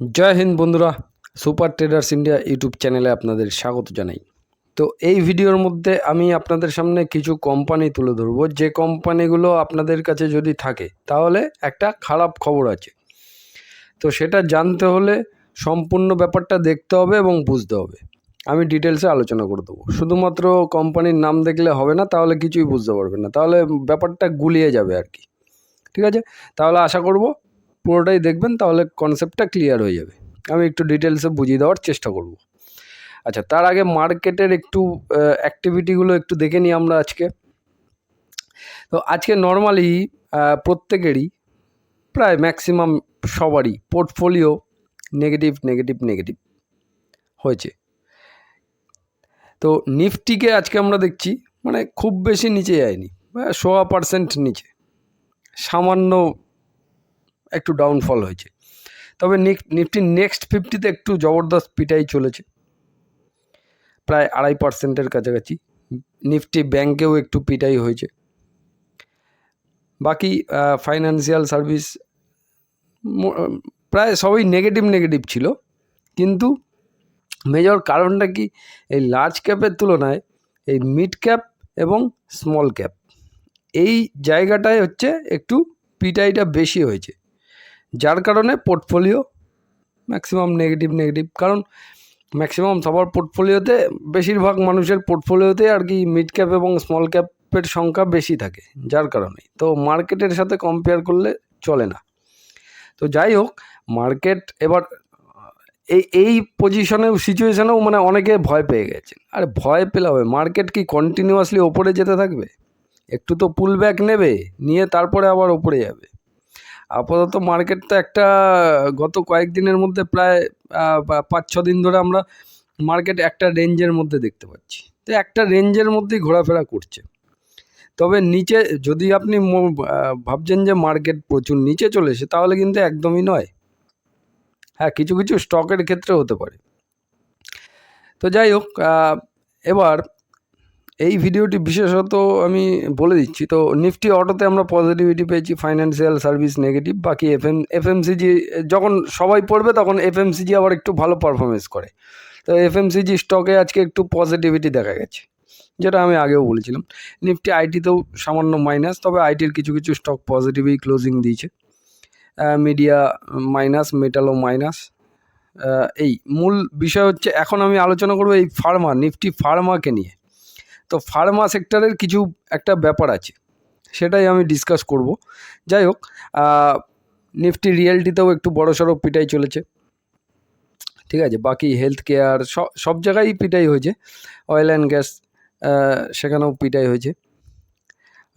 জয় হিন্দ বন্ধুরা, super traders India YouTube চ্যানেলে আপনাদের স্বাগত জানাই। তো এই ভিডিওর মধ্যে আমি আপনাদের সামনে কিছু কোম্পানি তুলে ধরবো। যে কোম্পানিগুলো আপনাদের কাছে যদি থাকে, তাহলে একটা খারাপ খবর আছে। তো সেটা জানতে হলে সম্পূর্ণ ব্যাপারটা দেখতে হবে এবং বুঝতে হবে। আমি ডিটেলসে আলোচনা করে দেবো। শুধুমাত্র কোম্পানির নাম দেখলে হবে না, তাহলে কিছুই বুঝতে পারবেন না। তাহলে ব্যাপারটা গুলিয়ে যাবে আর কি। ঠিক আছে? তাহলে আশা করব পুরোটাই দেখবেন, তাহলে কনসেপ্টটা ক্লিয়ার হয়ে যাবে। আমি একটু ডিটেলসে বুঝিয়ে দেওয়ার চেষ্টা করব। আচ্ছা তার আগে মার্কেটের একটু অ্যাক্টিভিটিগুলো একটু দেখে নিই আমরা আজকে। তো আজকে নর্মালি প্রত্যেকেরই প্রায় ম্যাক্সিমাম সবারই পোর্টফোলিও নেগেটিভ নেগেটিভ নেগেটিভ হয়েছে। তো নিফটিকে আজকে আমরা দেখছি মানে খুব বেশি নিচে যায়নি সোয়া পার্সেন্ট নিচে। সামান্য একটু ডাউনফল হয়েছে। তবে নিফটি নেক্সট ফিফটিতে একটু জবরদস্ত পিটাই চলেছে। প্রায় আড়াই পার্সেন্টের কাছাকাছি। নিফটি ব্যাংকেও একটু পিটাই হয়েছে। বাকি ফাইন্যান্সিয়াল সার্ভিস প্রায় সবই নেগেটিভ নেগেটিভ ছিল। কিন্তু মেজর কারণটা কি? এই লার্জ ক্যাপের তুলনায় এই মিড ক্যাপ এবং স্মল ক্যাপ এই জায়গাটায় হচ্ছে একটু পিটাইটা বেশি হয়েছে। যার কারণে পোর্টফোলিও ম্যাক্সিমাম নেগেটিভ নেগেটিভ কারণ ম্যাক্সিমাম সবার পোর্টফোলিওতে বেশিরভাগ মানুষের পোর্টফোলিওতে আর কি মিড ক্যাপ এবং স্মল ক্যাপের সংখ্যা বেশি থাকে, যার কারণে। তো মার্কেটের সাথে কম্পেয়ার করলে চলে না। তো যাই হোক মার্কেট এবার, এই এই পজিশনেও সিচুয়েশনেও মানে অনেকে ভয় পেয়ে গেছেন আর ভয় পেলে হবে মার্কেট কি কন্টিনিউয়াসলি ওপরে যেতে থাকবে? একটু তো পুল ব্যাক নেবে, নিয়ে তারপরে আবার ওপরে যাবে। আপাতত মার্কেট তো একটা, গত কয়েকদিনের মধ্যে প্রায় পাঁচ ছ দিন ধরে আমরা মার্কেট একটা রেঞ্জের মধ্যে দেখতে পাচ্ছি। তো একটা রেঞ্জের মধ্যেই ঘোরাফেরা করছে। তবে নিচে, যদি আপনি ভাবছেন যে মার্কেট প্রচুর নিচে চলেছে, তাহলে কিন্তু একদমই নয়। হ্যাঁ কিছু কিছু স্টকের ক্ষেত্রে হতে পারে। তো যাই হোক এবার এই ভিডিওটি বিশেষত আমি বলে দিচ্ছি, তো নিফটি অটোতে আমরা পজিটিভিটি পেয়েছি ফাইন্যান্সিয়াল সার্ভিস নেগেটিভ বাকি এফ এম এফএমসিজি যখন সবাই পড়বে তখন এফএমসিজি আবার একটু ভালো পারফরমেন্স করে। তো এফএমসিজি স্টকে আজকে একটু পজিটিভিটি দেখা গেছে, যেটা আমি আগেও বলেছিলাম। নিফটি আইটিতেও সামান্য মাইনাস তবে আইটির কিছু কিছু স্টক পজিটিভই ক্লোজিং দিয়েছে। মিডিয়া মাইনাস মেটালও মাইনাস এই মূল বিষয় হচ্ছে, এখন আমি আলোচনা করব এই ফার্মা নিফটি ফার্মাকে নিয়ে। তো ফার্মা সেক্টরের কিছু একটা ব্যাপার আছে, সেটাই আমি ডিসকাস করব। যাই হোক নিফটি রিয়েলটিতেও একটু বড় সড়ো পিটাই চলেছে। ঠিক আছে, বাকি হেলথ কেয়ার সব জায়গায় পিটাই হয়েছে। অয়েল অ্যান্ড গ্যাস সেখানেও পিটাই হয়েছে।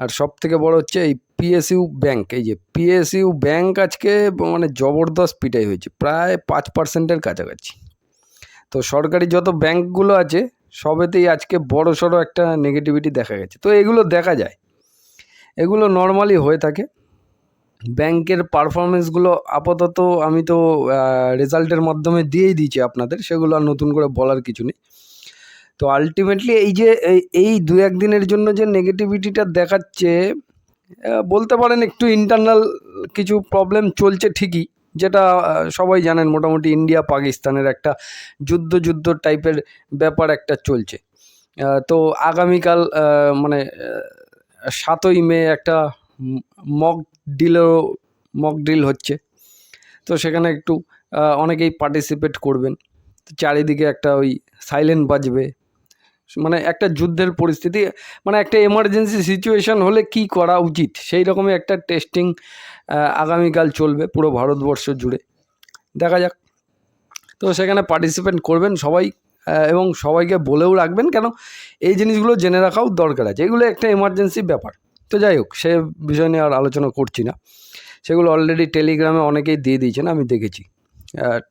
আর সব থেকে বড় হচ্ছে এই পিএসইউ ব্যাংক এই যে পিএসইউ ব্যাংক আজকে মানে জবরদস্ত পিটাই হয়েছে, প্রায় পাঁচ পার্সেন্টের কাছাকাছি। তো সরকারি যত ব্যাংকগুলো আছে সবেতেই আজকে বড় সড়ো একটা নেগেটিভিটি দেখা গেছে। তো এগুলো দেখা যায়। এগুলো নর্মালি হয়ে থাকে। ব্যাংকের পারফরমেন্সগুলো আপাতত আমি তো রেজাল্টের মাধ্যমে দিয়েই দিয়েছি আপনাদের, সেগুলো আর নতুন করে বলার কিছু নেই। তো আলটিমেটলি এই যে, এই- দু একদিনের জন্য যে নেগেটিভিটিটা দেখাচ্ছে বলতে পারেন একটু ইন্টারনাল কিছু প্রবলেম চলছে ঠিকই। যেটা সবাই জানেন মোটামুটি ইন্ডিয়া পাকিস্তানের একটা যুদ্ধ যুদ্ধ টাইপের ব্যাপার একটা চলছে। তো আগামীকাল মানে সাতই মে একটা মক ডিলও, মক ডিল হচ্ছে। তো সেখানে একটু অনেকেই পার্টিসিপেট করবেন। চারিদিকে একটা ওই সাইলেন্ট বাজবে। মানে একটা যুদ্ধের পরিস্থিতি মানে একটা এমার্জেন্সি সিচুয়েশন হলে কি করা উচিত? সেই রকমই একটা টেস্টিং আগামীকাল চলবে পুরো ভারতবর্ষ জুড়ে। দেখা যাক। তো সেখানে পার্টিসিপেট করবেন সবাই এবং সবাইকে বলেও রাখবেন কেন এই জিনিসগুলো জেনে রাখাও দরকার আছে। এগুলো একটা এমার্জেন্সি ব্যাপার। তো যাই হোক, সে বিষয় নিয়ে আর আলোচনা করছি না। সেগুলো অলরেডি টেলিগ্রামে অনেকেই দিয়ে দিয়েছেন, আমি দেখেছি।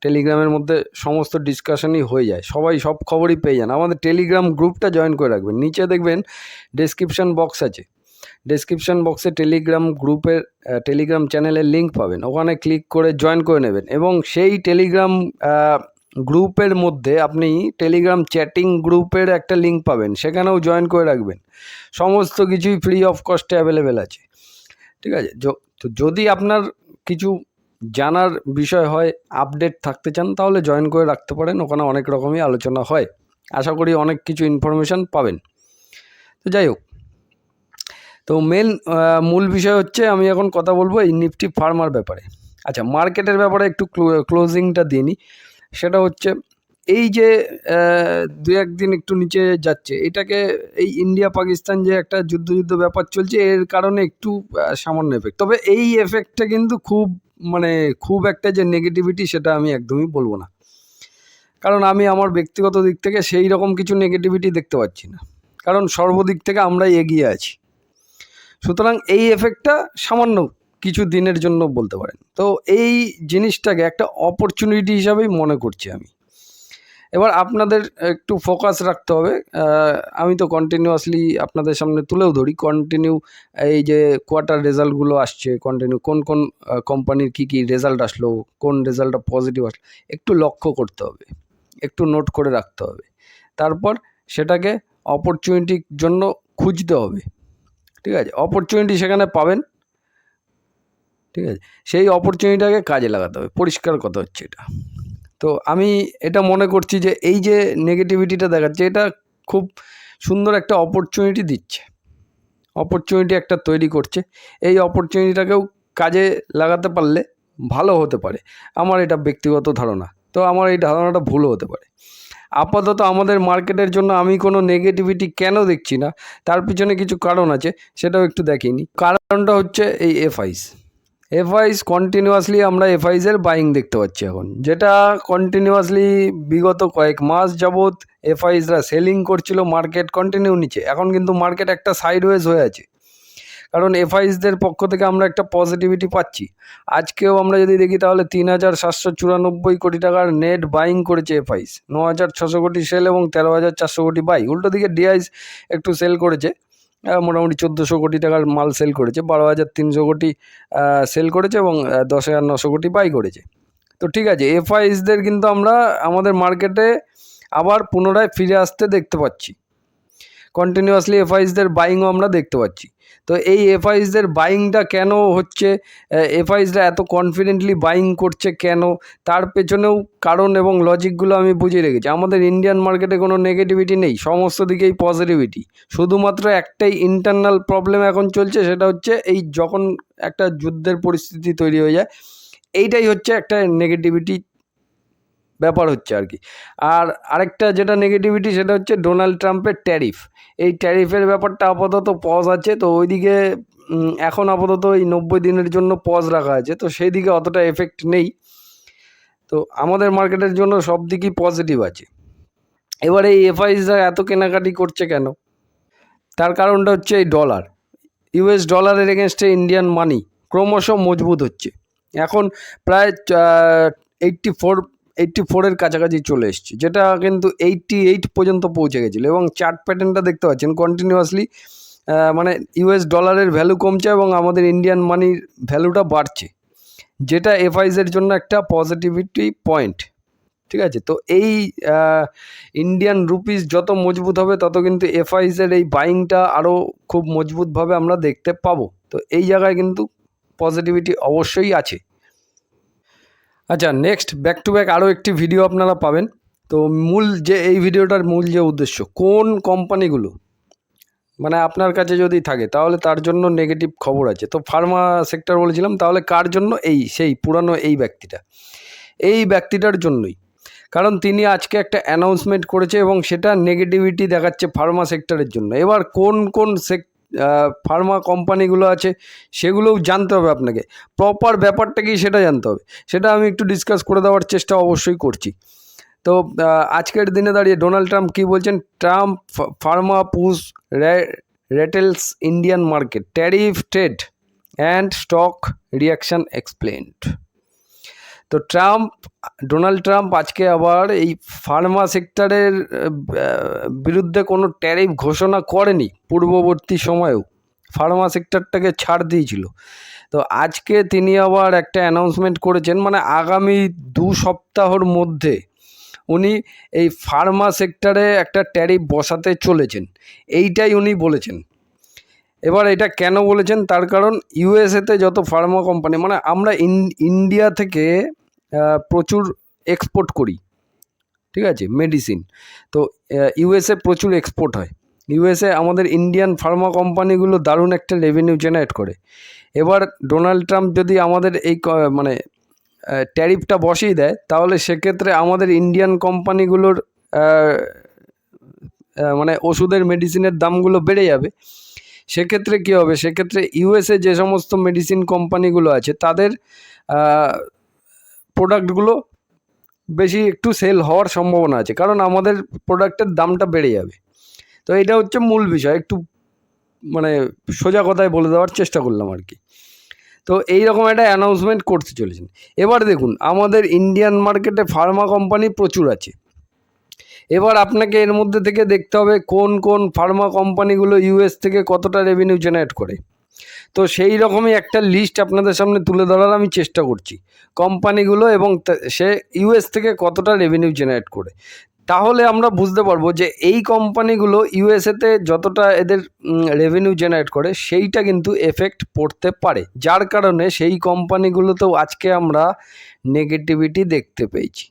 টেলিগ্রামের মধ্যে সমস্ত ডিসকাশনই হয়ে যায়। সবাই সব খবরই পেয়ে যান। আমাদের টেলিগ্রাম গ্রুপটা জয়েন করে রাখবেন। নিচে দেখবেন ডেসক্রিপশন বক্স আছে। ডেসক্রিপশন বক্সে টেলিগ্রাম গ্রুপের টেলিগ্রাম চ্যানেলের লিঙ্ক পাবেন। ওখানে ক্লিক করে জয়েন করে নেবেন। এবং সেই টেলিগ্রাম গ্রুপের মধ্যে আপনি টেলিগ্রাম চ্যাটিং গ্রুপের একটা লিঙ্ক পাবেন। সেখানেও জয়েন করে রাখবেন। সমস্ত কিছুই ফ্রি অফ কস্টে অ্যাভেলেবেল আছে। ঠিক আছে? তো যদি আপনার কিছু জানার বিষয় হয় আপডেট থাকতে চান তাহলে জয়েন করে রাখতে পারেন, ওখানে অনেক রকমই আলোচনা হয়। আশা করি অনেক কিছু ইনফরমেশান পাবেন। তো যাই হোক, তো মেন মূল বিষয় হচ্ছে আমি এখন কথা বলব এই নিফটি ফার্মার ব্যাপারে। আচ্ছা মার্কেটের ব্যাপারে একটু ক্লোজিংটা দিই নি। সেটা হচ্ছে এই যে দু একদিন একটু নিচে যাচ্ছে, এটাকে এই ইন্ডিয়া পাকিস্তান যে একটা যুদ্ধ যুদ্ধ ব্যাপার চলছে, এর কারণে একটু সামান্য এফেক্ট তবে এই এফেক্টটা কিন্তু খুব মানে খুব একটা যে নেগেটিভিটি সেটা আমি একদমই বলব না। কারণ আমি আমার ব্যক্তিগত দিক থেকে সেই রকম কিছু নেগেটিভিটি দেখতে পাচ্ছি না। কারণ সর্বদিক থেকে আমরা এগিয়ে আছি। সুতরাং এই এফেক্টটা সামান্য কিছু দিনের জন্য বলতে পারেন। তো এই জিনিসটাকে একটা অপরচুনিটি হিসাবেই মনে করছি আমি। এবার আপনাদের একটু ফোকাস রাখতে হবে। আমি তো কন্টিনিউয়াসলি আপনাদের সামনে তুলেও ধরি। কন্টিনিউ এই যে কোয়ার্টার রেজাল্টগুলো আসছে কন্টিনিউ কোন কোন কোম্পানির কী কী রেজাল্ট আসলো, কোন রেজাল্টটা পজিটিভ আসলো, একটু লক্ষ্য করতে হবে। একটু নোট করে রাখতে হবে। তারপর সেটাকে অপরচুনিটির জন্য খুঁজতে হবে। ঠিক আছে? অপরচুনিটি সেখানে পাবেন। ঠিক আছে? সেই অপরচুনিটিটাকে কাজে লাগাতে হবে। পরিষ্কার কথা হচ্ছে এটা। তো আমি এটা মনে করছি যে এই যে নেগেটিভিটিটা দেখাচ্ছে, এটা খুব সুন্দর একটা অপরচুনিটি দিচ্ছে। অপরচুনিটি একটা তৈরি করছে। এই অপরচুনিটিটাকেও কাজে লাগাতে পারলে ভালো হতে পারে। আমার এটা ব্যক্তিগত ধারণা। তো আমার এই ধারণাটা ভুলও হতে পারে। আপাতত আমাদের মার্কেটের জন্য আমি কোনো নেগেটিভিটি কেন দেখছি না, তার পিছনে কিছু কারণ আছে, সেটাও একটু দেখিনি। কারণটা হচ্ছে এই এফআইস এফআইস কন্টিনিউয়াসলি আমরা এফআইসের বাইং দেখতে পাচ্ছি এখন। যেটা কন্টিনিউয়াসলি বিগত কয়েক মাস যাবৎ এফআইসরা সেলিং করছিল মার্কেট কন্টিনিউ নিচে এখন কিন্তু মার্কেট একটা সাইডওয়েজ হয়ে আছে। কারণ এফআইসদের পক্ষ থেকে আমরা একটা পজিটিভিটি পাচ্ছি। আজকেও আমরা যদি দেখি তাহলে তিন হাজার সাতশো চুরানব্বই কোটি টাকার নেট বাইং করেছে এফআইস ন হাজার ছশো কোটি সেল এবং তেরো হাজার চারশো কোটি বাই উল্টো দিকে ডিআইস একটু সেল করেছে। মোটামুটি চোদ্দোশো কোটি টাকার মাল সেল করেছে, বারো হাজার তিনশো কোটি সেল করেছে এবং দশ হাজার নশো কোটি বাই করেছে। তো ঠিক আছে এফআইসদের কিন্তু আমরা আমাদের মার্কেটে আবার পুনরায় ফিরে আসতে দেখতে পাচ্ছি। কন্টিনিউয়াসলি এফআইসদের বাইংও আমরা দেখতে পাচ্ছি। তো এই এফআইসদের বাইংটা কেন হচ্ছে? এফআইসরা এত কনফিডেন্টলি বাইং করছে কেন? তার পেছনেও কারণ এবং লজিকগুলো আমি বুঝিয়ে রেখেছি। আমাদের ইন্ডিয়ান মার্কেটে কোনো নেগেটিভিটি নেই, সমস্ত দিকেই পজিটিভিটি শুধুমাত্র একটাই ইন্টারনাল প্রবলেম এখন চলছে, সেটা হচ্ছে এই যখন একটা যুদ্ধের পরিস্থিতি তৈরি হয়ে যায়, এইটাই হচ্ছে একটা নেগেটিভিটি ব্যাপার হচ্ছে আর কি। আর আরেকটা যেটা নেগেটিভিটি সেটা হচ্ছে ডোনাল্ড ট্রাম্পের ট্যারিফ এই ট্যারিফের ব্যাপারটা আপাতত পজ আছে, তো ওইদিকে এখন আপাতত এই নব্বই দিনের জন্য পজ রাখা আছে, তো সেই দিকে অতটা এফেক্ট নেই। তো আমাদের মার্কেটের জন্য সব দিকই পজিটিভ আছে। এবারে এই এফআইসরা এত কেনাকাটি করছে কেন? তার কারণটা হচ্ছে এই ডলার ইউএস ডলারের এগেনস্টে ইন্ডিয়ান মানি ক্রমশ মজবুত হচ্ছে। এখন প্রায় এইট্টি ফোর এইট্টি ফোরের কাছাকাছি চলে এসছে, যেটা কিন্তু এইট্টি এইট পর্যন্ত পৌঁছে গেছিল এবং চার্ট প্যাটার্নটা দেখতে পাচ্ছেন কন্টিনিউয়াসলি মানে ইউএস ডলারের ভ্যালু কমছে এবং আমাদের ইন্ডিয়ান মানির ভ্যালুটা বাড়ছে, যেটা এফআইসের জন্য একটা পজিটিভিটি পয়েন্ট ঠিক আছে? তো এই ইন্ডিয়ান রুপিস যত মজবুত হবে তত কিন্তু এফআইসের এই বাইংটা আরও খুব মজবুতভাবে আমরা দেখতে পাবো, তো এই জায়গায় কিন্তু পজিটিভিটি অবশ্যই আছে। আচ্ছা নেক্সট ব্যাক টু ব্যাক আরও একটি ভিডিও আপনারা পাবেন। তো মূল যে, এই ভিডিওটার মূল যে উদ্দেশ্য, কোন কোম্পানিগুলো? মানে আপনার কাছে যদি থাকে, তাহলে তার জন্য নেগেটিভ খবর আছে। তো ফার্মা সেক্টর বলেছিলাম, তাহলে কার জন্য এই, সেই পুরানো এই ব্যক্তিটা? এই ব্যক্তিটার জন্যই। কারণ তিনি আজকে একটা অ্যানাউন্সমেন্ট করেছে এবং সেটা নেগেটিভিটি দেখাচ্ছে ফার্মা সেক্টরের জন্য। এবার কোন কোন সেক ফার্মা কোম্পানিগুলো আছে, সেগুলোও জানতে হবে আপনাকে। প্রপার ব্যাপারটা কি সেটা জানতে হবে। সেটা আমি একটু ডিসকাস করে দেওয়ার চেষ্টা অবশ্যই করছি। তো আজকের দিনে দাঁড়িয়ে ডোনাল্ড ট্রাম্প কী বলছেন? Trump pharma push rattles Indian market tariff trade and stock reaction explained তো ট্রাম্প, ডোনাল্ড ট্রাম্প আজকে আবার এই ফার্মা সেক্টরের বিরুদ্ধে কোনো ট্যারিফ ঘোষণা করেনি পূর্ববর্তী সময়েও। ফার্মা সেক্টরটাকে ছাড় দিয়েছিল। তো আজকে তিনি আবার একটা অ্যানাউন্সমেন্ট করেছেন মানে আগামী দু সপ্তাহর মধ্যে উনি এই ফার্মা সেক্টরে একটা ট্যারিফ বসাতে চলেছেন। এইটাই উনি বলেছেন। এবার এটা কেন বলেছেন? তার কারণ ইউএসএতে যত ফার্মা কোম্পানি মানে আমরা ইন- ইন্ডিয়া থেকে প্রচুর এক্সপোর্ট করি, ঠিক আছে? মেডিসিন তো ইউএসএ প্রচুর এক্সপোর্ট হয়। ইউএসএ আমাদের ইন্ডিয়ান ফার্মা কোম্পানিগুলো দারুণ একটা রেভিনিউ জেনারেট করে। এবার ডোনাল্ড ট্রাম্প যদি আমাদের এই মানে ট্যারিফটা বসিয়ে দেয়, তাহলে সেক্ষেত্রে আমাদের ইন্ডিয়ান কোম্পানিগুলোর মানে ওষুধের মেডিসিনের দামগুলো বেড়ে যাবে। সেক্ষেত্রে কী হবে? সেক্ষেত্রে ইউএসএ যে সমস্ত মেডিসিন কোম্পানিগুলো আছে, তাদের প্রোডাক্টগুলো বেশি একটু সেল হওয়ার সম্ভাবনা আছে। কারণ আমাদের প্রোডাক্টের দামটা বেড়ে যাবে। তো এটা হচ্ছে মূল বিষয়। একটু মানে সোজা কথায় বলে দেওয়ার চেষ্টা করলাম আর কি। তো এই রকম একটা অ্যানাউন্সমেন্ট করতে চলেছেন। এবার দেখুন, আমাদের ইন্ডিয়ান মার্কেটে ফার্মা কোম্পানি প্রচুর আছে। এবার আপনাকে এর মধ্যে থেকে দেখতে হবে কোন কোন ফার্মা কোম্পানিগুলো ইউএস থেকে কতটা রেভিনিউ জেনারেট করে। তো সেই রকমই একটা লিস্ট আপনাদের সামনে তুলে ধরার আমি চেষ্টা করছি। কোম্পানিগুলো এবং সে ইউএস থেকে কতটা রেভিনিউ জেনারেট করে। তাহলে আমরা বুঝতে পারব যে এই কোম্পানিগুলো ইউএসএতে যতটা এদের রেভিনিউ জেনারেট করে, সেইটা কিন্তু এফেক্ট পড়তে পারে। যার কারণে সেই কোম্পানিগুলোতেও আজকে আমরা নেগেটিভিটি দেখতে পেয়েছি।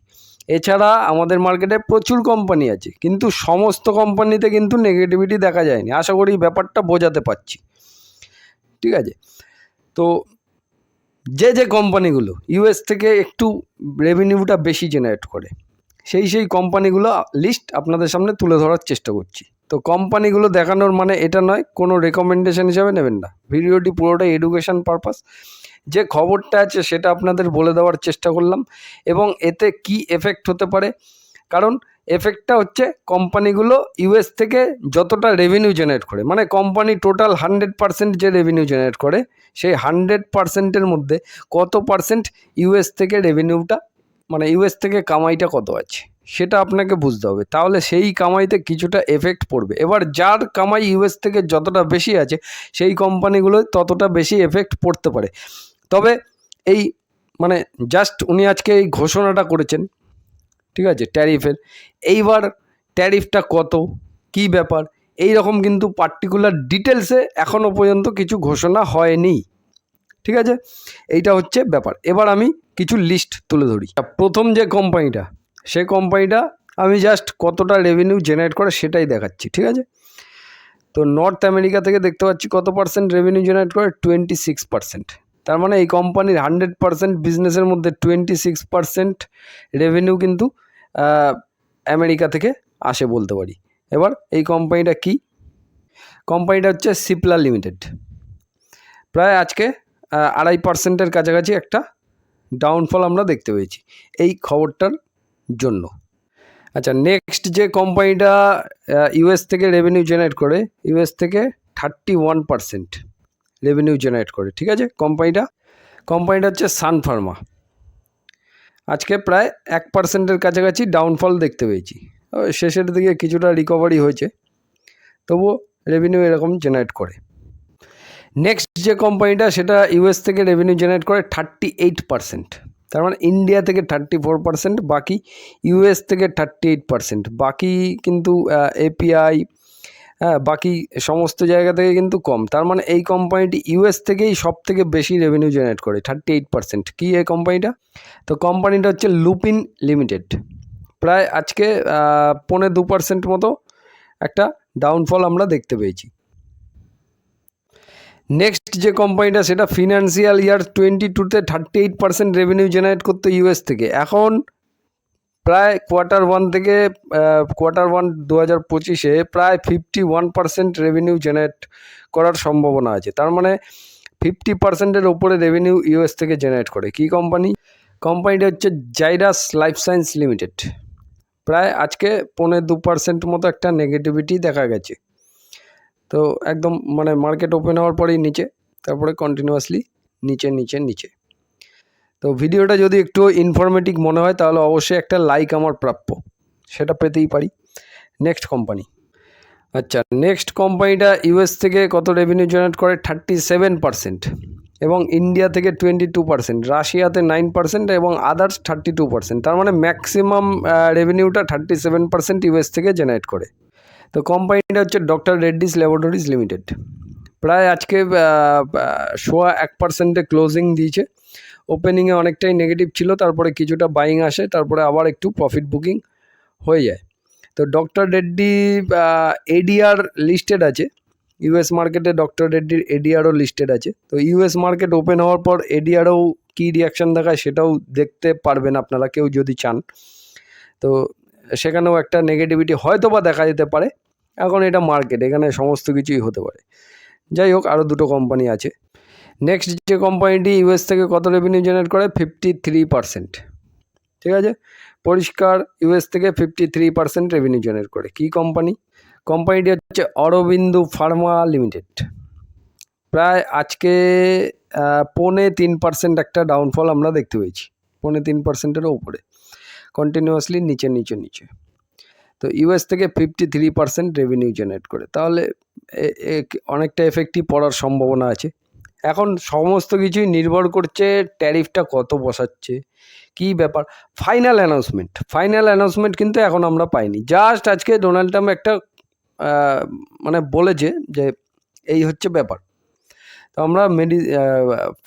এছাড়া আমাদের মার্কেটে প্রচুর কোম্পানি আছে, কিন্তু সমস্ত কোম্পানিতে কিন্তু নেগেটিভিটি দেখা যায়নি। আশা করি ব্যাপারটা বোঝাতে পারছি। ঠিক আছে? তো যে যে কোম্পানিগুলো ইউএস থেকে একটু রেভিনিউটা বেশি জেনারেট করে, সেই সেই কোম্পানিগুলো লিস্ট আপনাদের সামনে তুলে ধরার চেষ্টা করছি। তো কোম্পানিগুলো দেখানোর মানে এটা নয়, কোনো রেকমেন্ডেশন হিসাবে নেবেন না। ভিডিওটি পুরোটাই এডুকেশন পারপাস যে খবরটা আছে সেটা আপনাদের বলে দেওয়ার চেষ্টা করলাম, এবং এতে কি এফেক্ট হতে পারে কারণ এফেক্টটা হচ্ছে কোম্পানিগুলো ইউএস থেকে যতটা রেভিনিউ জেনারেট করে। মানে কোম্পানি টোটাল হান্ড্রেড পার্সেন্ট যে রেভিনিউ জেনারেট করে, সেই হান্ড্রেড পার্সেন্টের মধ্যে কত পার্সেন্ট ইউএস থেকে রেভিনিউটা মানে ইউএস থেকে কামাইটা কত আছে, সেটা আপনাকে বুঝতে হবে। তাহলে সেই কামাইতে কিছুটা এফেক্ট পড়বে। এবার যার কামাই ইউএস থেকে যতটা বেশি আছে, সেই কোম্পানিগুলো ততটা বেশি এফেক্ট পড়তে পারে। তবে এই মানে জাস্ট উনি আজকে এই ঘোষণাটা করেছেন ঠিক আছে? ট্যারিফের এইবার ট্যারিফটা কত? কি ব্যাপার? এই রকম কিন্তু পার্টিকুলার ডিটেলসে এখনও পর্যন্ত কিছু ঘোষণা হয়নি। ঠিক আছে? এইটা হচ্ছে ব্যাপার। এবার আমি কিছু লিস্ট তুলে ধরি। প্রথম যে কোম্পানিটা সে কোম্পানিটা আমি জাস্ট কতটা রেভিনিউ জেনারেট করে সেটাই দেখাচ্ছি। ঠিক আছে? তো নর্থ আমেরিকা থেকে দেখতে পাচ্ছি কত পার্সেন্ট রেভিনিউ জেনারেট করে? টোয়েন্টি সিক্স পার্সেন্ট তার মানে এই কোম্পানির হান্ড্রেড পার্সেন্ট বিজনেসের মধ্যে টোয়েন্টি সিক্স পার্সেন্ট রেভিনিউ কিন্তু আমেরিকা থেকে আসে বলতে পারি। এবার এই কোম্পানিটা কি? কোম্পানিটা হচ্ছে সিপলা লিমিটেড প্রায় আজকে আড়াই পার্সেন্টের কাছাকাছি একটা ডাউনফল আমরা দেখতে পেয়েছি এই খবরটার জন্য। আচ্ছা নেক্সট যে কোম্পানিটা ইউএস থেকে রেভিনিউ জেনারেট করে ইউএস থেকে thirty one percent revenue generate করে, ঠিক আছে? কোম্পানিটা কোম্পানিটা হচ্ছে সান ফার্মা আজকে প্রায় এক পার্সেন্টের কাছাকাছি ডাউনফল দেখতে পেয়েছি। শেষের দিকে কিছুটা রিকভারি হয়েছে, তবুও রেভিনিউ এরকম জেনারেট করে। নেক্সট যে কোম্পানিটা সেটা ইউএস থেকে রেভিনিউ জেনারেট করে থার্টি এইট পার্সেন্ট তার মানে ইন্ডিয়া থেকে থার্টি ফোর পার্সেন্ট বাকি ইউএস থেকে থার্টি এইট পার্সেন্ট বাকি কিন্তু এপিআই হ্যাঁ বাকি সমস্ত জায়গা থেকে কিন্তু কম। তার মানে এই কোম্পানিটি ইউএস থেকেই সব থেকে বেশি রেভিনিউ জেনারেট করে থার্টি এইট পার্সেন্ট কী এই কোম্পানিটা তো কোম্পানিটা হচ্ছে লুপিন লিমিটেড প্রায় আজকে পৌনে দু পার্সেন্ট মতো একটা ডাউনফল আমরা দেখতে পেয়েছি। নেক্সট যে কোম্পানিটা সেটা ফিনান্সিয়াল ইয়ার টোয়েন্টি টুতে thirty eight percent revenue generate করতো ইউএস থেকে। এখন প্রায় কোয়ার্টার ওয়ান থেকে কোয়ার্টার ওয়ান দু হাজার পঁচিশে প্রায় fifty one percent revenue generate করার সম্ভাবনা আছে। তার মানে ফিফটি পার্সেন্টের ওপরে রেভিনিউ ইউএস থেকে জেনারেট করে। কী কোম্পানি কোম্পানিটা হচ্ছে জাইরাস লাইফ সায়েন্স লিমিটেড প্রায় আজকে পৌনে দু পার্সেন্ট মতো একটা নেগেটিভিটি দেখা গেছে। তো একদম মানে মার্কেট ওপেন হওয়ার পরেই নিচে, তারপরে কন্টিনিউয়াসলি নিচে নিচে নিচে। তো ভিডিওটা যদি একটু ইনফরমেটিভ মনে হয়, তাহলে অবশ্যই একটা লাইক আমার প্রাপ্য। সেটা পেতেই পারি। নেক্সট কোম্পানি আচ্ছা নেক্সট কোম্পানিটা ইউএস থেকে কত রেভিনিউ জেনারেট করে? থার্টি সেভেন পার্সেন্ট এবং ইন্ডিয়া থেকে টোয়েন্টি টু পার্সেন্ট রাশিয়াতে নাইন পার্সেন্ট এবং আদার্স থার্টি টু পার্সেন্ট তার মানে ম্যাক্সিমাম রেভিনিউটা থার্টি সেভেন পার্সেন্ট ইউএস থেকে জেনারেট করে। তো কোম্পানিটা হচ্ছে ডক্টর রেড্ডিস ল্যাবরেটরিজ লিমিটেড প্রায় আজকে সোয়া এক পার্সেন্টে ক্লোজিং দিয়েছে। ওপেনিংয়ে অনেকটাই নেগেটিভ ছিল, তারপরে কিছুটা বাইং আসে, তারপরে আবার একটু প্রফিট বুকিং হয়ে যায়। তো ডক্টর রেড্ডি এডিআর লিস্টেড আছে। ইউএস মার্কেটে ডক্টর রেড্ডির এডিআরও লিস্টেড আছে। তো ইউএস মার্কেট ওপেন হওয়ার পর এডিআরও কী রিয়াকশান দেখায় সেটাও দেখতে পারবেন আপনারা, কেউ যদি চান। তো সেখানেও একটা নেগেটিভিটি হয়তো বা দেখা যেতে পারে। এখন এটা মার্কেট এখানে সমস্ত কিছুই হতে পারে। যাই হোক আরও দুটো কোম্পানি আছে। নেক্সট যে কোম্পানিটি ইউএস থেকে কত রেভিনিউ জেনারেট করে? ফিফটি থ্রি পারসেন্ট ঠিক আছে? পরিষ্কার ইউএস থেকে fifty three percent revenue generate করে। কী কোম্পানি কোম্পানিটি হচ্ছে অরবিন্দু ফার্মা লিমিটেড প্রায় আজকে পৌনে তিন পার্সেন্ট একটা ডাউনফল আমরা দেখতে পেয়েছি। পৌনে তিন পার্সেন্টেরও উপরে। কন্টিনিউয়াসলি নিচে নিচে নিচে। তো ইউএস থেকে fifty three percent revenue generate করে। তাহলে অনেকটা এফেক্টই পড়ার সম্ভাবনা আছে। এখন সমস্ত কিছুই নির্ভর করছে ট্যারিফটা কত বসাচ্ছে। কী ব্যাপার? ফাইনাল অ্যানাউন্সমেন্ট ফাইনাল অ্যানাউন্সমেন্ট কিন্তু এখন আমরা পাইনি। জাস্ট আজকে ডোনাল্ড ট্রাম্প একটা মানে বলেছে যে এই হচ্ছে ব্যাপার। তো আমরা মেডি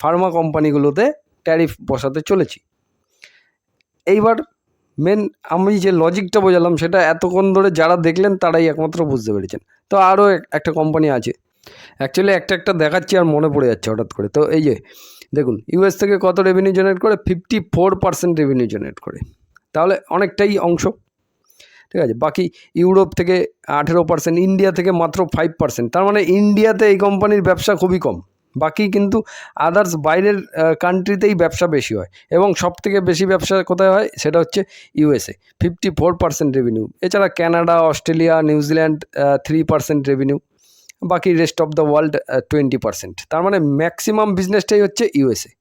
ফার্মা কোম্পানিগুলোতে ট্যারিফ বসাতে চলেছি। এইবার মেন আমি যে লজিকটা বোঝালাম সেটা এতক্ষণ ধরে যারা দেখলেন তারাই একমাত্র বুঝতে পেরেছেন। তো আরও একটা কোম্পানি আছে। অ্যাকচুয়ালি একটা একটা দেখাচ্ছি আর মনে পড়ে যাচ্ছে হঠাৎ করে। তো এই যে, দেখুন ইউএস থেকে কত রেভিনিউ জেনারেট করে? Fifty four percent revenue generate করে। তাহলে অনেকটাই অংশ। ঠিক আছে? বাকি ইউরোপ থেকে আঠেরো পার্সেন্ট ইন্ডিয়া থেকে মাত্র ফাইভ পার্সেন্ট তার মানে ইন্ডিয়াতে এই কোম্পানির ব্যবসা খুবই কম। বাকি কিন্তু আদার্স বাইরের কান্ট্রিতেই ব্যবসা বেশি হয়। এবং সব থেকে বেশি ব্যবসা কোথায় হয়? সেটা হচ্ছে USA fifty four percent revenue এছাড়া Canada Australia New Zealand three percent revenue বাকি rest of the world twenty percent তার মানে ম্যাক্সিমাম বিজনেসটাই হচ্ছে USA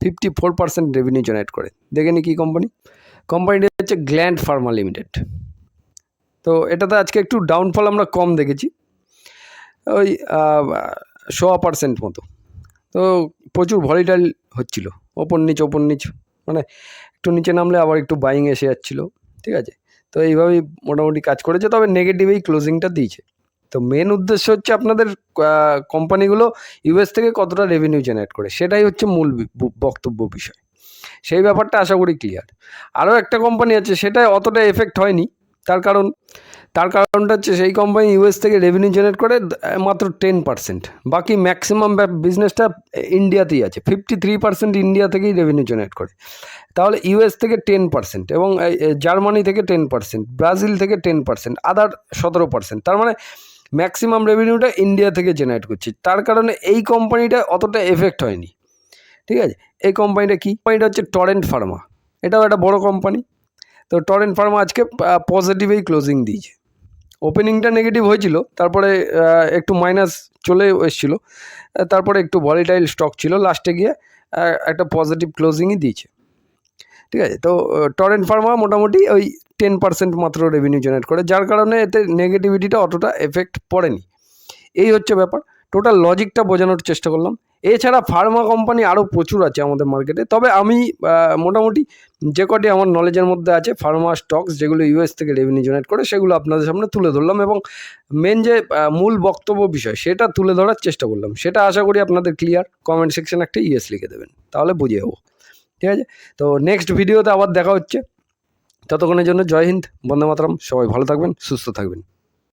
fifty four percent revenue generate করে। দেখে নি কী কোম্পানি কোম্পানিটি হচ্ছে গ্ল্যান্ড ফার্মা লিমিটেড তো এটাতে আজকে একটু ডাউনফল আমরা কম দেখেছি। ওই সোয়া পার্সেন্ট মতো। তো প্রচুর ভলিটাইল হচ্ছিল। ওপর নিচ ওপর নিচ। মানে একটু নিচে নামলে আবার একটু বাইং এসে যাচ্ছিল। ঠিক আছে? তো এইভাবেই মোটামুটি কাজ করেছে। তবে নেগেটিভেই ক্লোজিংটা দিয়েছে। তো মেন উদ্দেশ্য হচ্ছে আপনাদের কোম্পানিগুলো ইউএস থেকে কতটা রেভিনিউ জেনারেট করে? সেটাই হচ্ছে মূল বক্তব্য বিষয়। সেই ব্যাপারটা আশা করি ক্লিয়ার আরও একটা কোম্পানি আছে সেটা অতটা এফেক্ট হয়নি। তার কারণ, তার কারণটা হচ্ছে সেই কোম্পানি ইউএস থেকে রেভিনিউ জেনারেট করে মাত্র টেন পার্সেন্ট বাকি ম্যাক্সিমাম বিজনেসটা ইন্ডিয়াতেই আছে। ফিফটি থ্রি পার্সেন্ট ইন্ডিয়া থেকেই রেভিনিউ জেনারেট করে। তাহলে ইউএস থেকে টেন পার্সেন্ট এবং জার্মানি থেকে টেন পার্সেন্ট ব্রাজিল থেকে টেন পার্সেন্ট আদার সতেরো পার্সেন্ট তার মানে ম্যাক্সিমাম রেভিনিউটা ইন্ডিয়া থেকে জেনারেট করছে। তার কারণে এই কোম্পানিটা অতটা এফেক্ট হয়নি। ঠিক আছে? এই কোম্পানিটা কি? কোম্পানিটা হচ্ছে টরেন্ট ফার্মা এটাও একটা বড় কোম্পানি তো টরেন্ট ফার্মা আজকে পজিটিভেই ক্লোজিং দিয়েছে। ওপেনিংটা নেগেটিভ হয়েছিল, তারপরে একটু মাইনাস চলে এসেছিল। তারপরে একটু ভলিটাইল স্টক ছিল। লাস্টে গিয়ে একটা পজিটিভ ক্লোজিংই দিয়েছে। ঠিক আছে? তো টরেন্ট ফার্মা মোটামুটি ওই টেন পার্সেন্ট মাত্র রেভিনিউ জেনারেট করে। যার কারণে এতে নেগেটিভিটিটা অতটা এফেক্ট পড়েনি। এই হচ্ছে ব্যাপার। টোটাল লজিকটা বোঝানোর চেষ্টা করলাম। এছাড়া ফার্মা কোম্পানি আরও প্রচুর আছে আমাদের মার্কেটে তবে আমি মোটামুটি যে কটি আমার নলেজের মধ্যে আছে ফার্মা স্টকস যেগুলো ইউএস থেকে রেভিনিউ জেনারেট করে, সেগুলো আপনাদের সামনে তুলে ধরলাম এবং মেন যে মূল বক্তব্য বিষয়, সেটা তুলে ধরার চেষ্টা করলাম। সেটা আশা করি আপনাদের ক্লিয়ার কমেন্ট সেকশন একটা ইয়েস লিখে দেবেন। তাহলে বুঝে যাব ঠিক আছে? তো নেক্সট ভিডিওতে আবার দেখা হচ্ছে। ততক্ষণের জন্য জয় হিন্দ, বন্দে মাতরম, সবাই ভালো থাকবেন, সুস্থ থাকবেন।